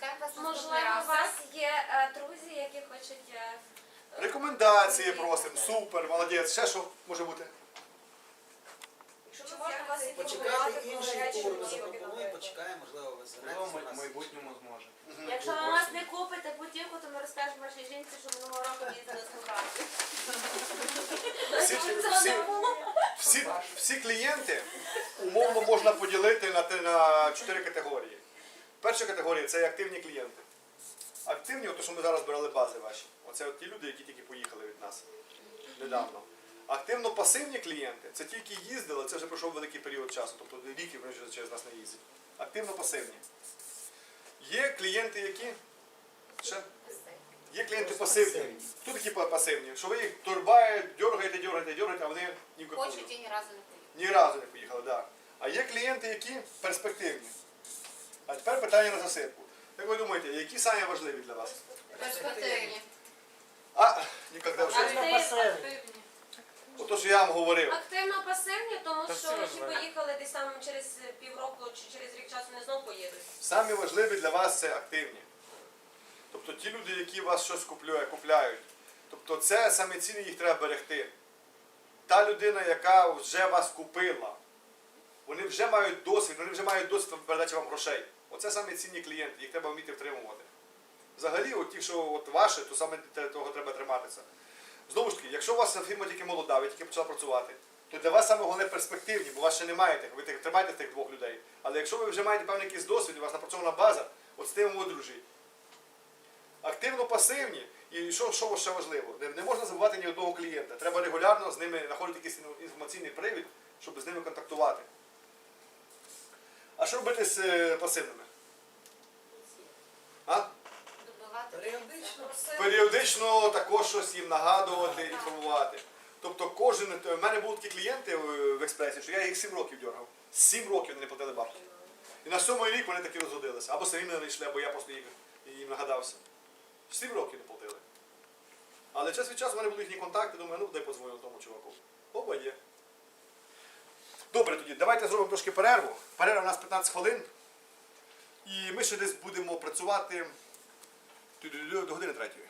Чекаємо вас Можливо, у вас є е, друзі, які хочуть. е, Рекомендації просимо. Супер, молодець. Ще що може бути? Якщо вас про гарячі ми лінії, запропонуємо, наприклад. почекаємо, можливо, ви Можливо, звернетеся в майбутньому зможемо. Якщо ви у нас не купите путівку, то ми розкажемо вашій жінці, що минулого року їздили слухати. Всі, всі, всі, всі клієнти умовно можна поділити на, те- на чотири категорії. Перша категорія це активні клієнти. Активні, то що ми зараз брали бази ваші. Оце от ті люди, які тільки поїхали від нас недавно. Активно-пасивні клієнти це ті, які їздили, це вже пройшов великий період часу, тобто рік вони вже через нас не їздять. Активно-пасивні. Є клієнти, які ще Є клієнти пасивні. Хто такі пасивні? Що ви їх турбаєте, дергаєте, дергаєте, дергаєте, а вони ні в. Хочуть і ні разу не поїдуть. Ні разу не поїхали, так. Да. А є клієнти, які перспективні. Питання на засипку. Як ви думаєте, які самі важливі для вас? Перспективні. А, ніколи вже. Ото, що я вам говорив. Активно пасивні, тому Та що ті поїхали десь там через півроку чи через рік часу не знов поїдуть. Самі важливі для вас це активні. Тобто ті люди, які вас щось купляють, купляють. Тобто це саме цінні, їх треба берегти. Та людина, яка вже вас купила, вони вже мають досвід, вони вже мають досвід передачі вам грошей. Оце саме цінні клієнти, їх треба вміти втримувати. Взагалі, от ті, що от ваше, то саме того треба триматися. Знову ж таки, якщо у вас фірма тільки молода, ви тільки почали працювати, то для вас саме головне перспективні, бо вас ще немає тих, ви тримаєте тих двох людей. Але якщо ви вже маєте певний якийсь досвід, у вас напрацьована база, от з тим ви дружіть. Активно пасивні. І що, що ще важливо? Не, не можна забувати ні одного клієнта. Треба регулярно з ними знаходити якийсь інформаційний привід, щоб з ними контактувати. Що робити з е, пасивними? А? Періодично. Періодично також щось їм нагадувати, інформувати. Тобто кожен, в мене були такі клієнти в в експресі, що я їх 7 років дергав. 7 років вони не платили бабки. І на сьомий рік вони таки розгодилися. Або самі мене знайшли, або я просто їм, їм нагадався. 7 років не платили. Але час від часу в мене були їхні контакти, думаю, ну дай подзвоню тому чуваку. Оба є. Добре, тоді давайте зробимо трошки перерву. Перерва у нас 15 хвилин. І ми ще десь будемо працювати до години третьої.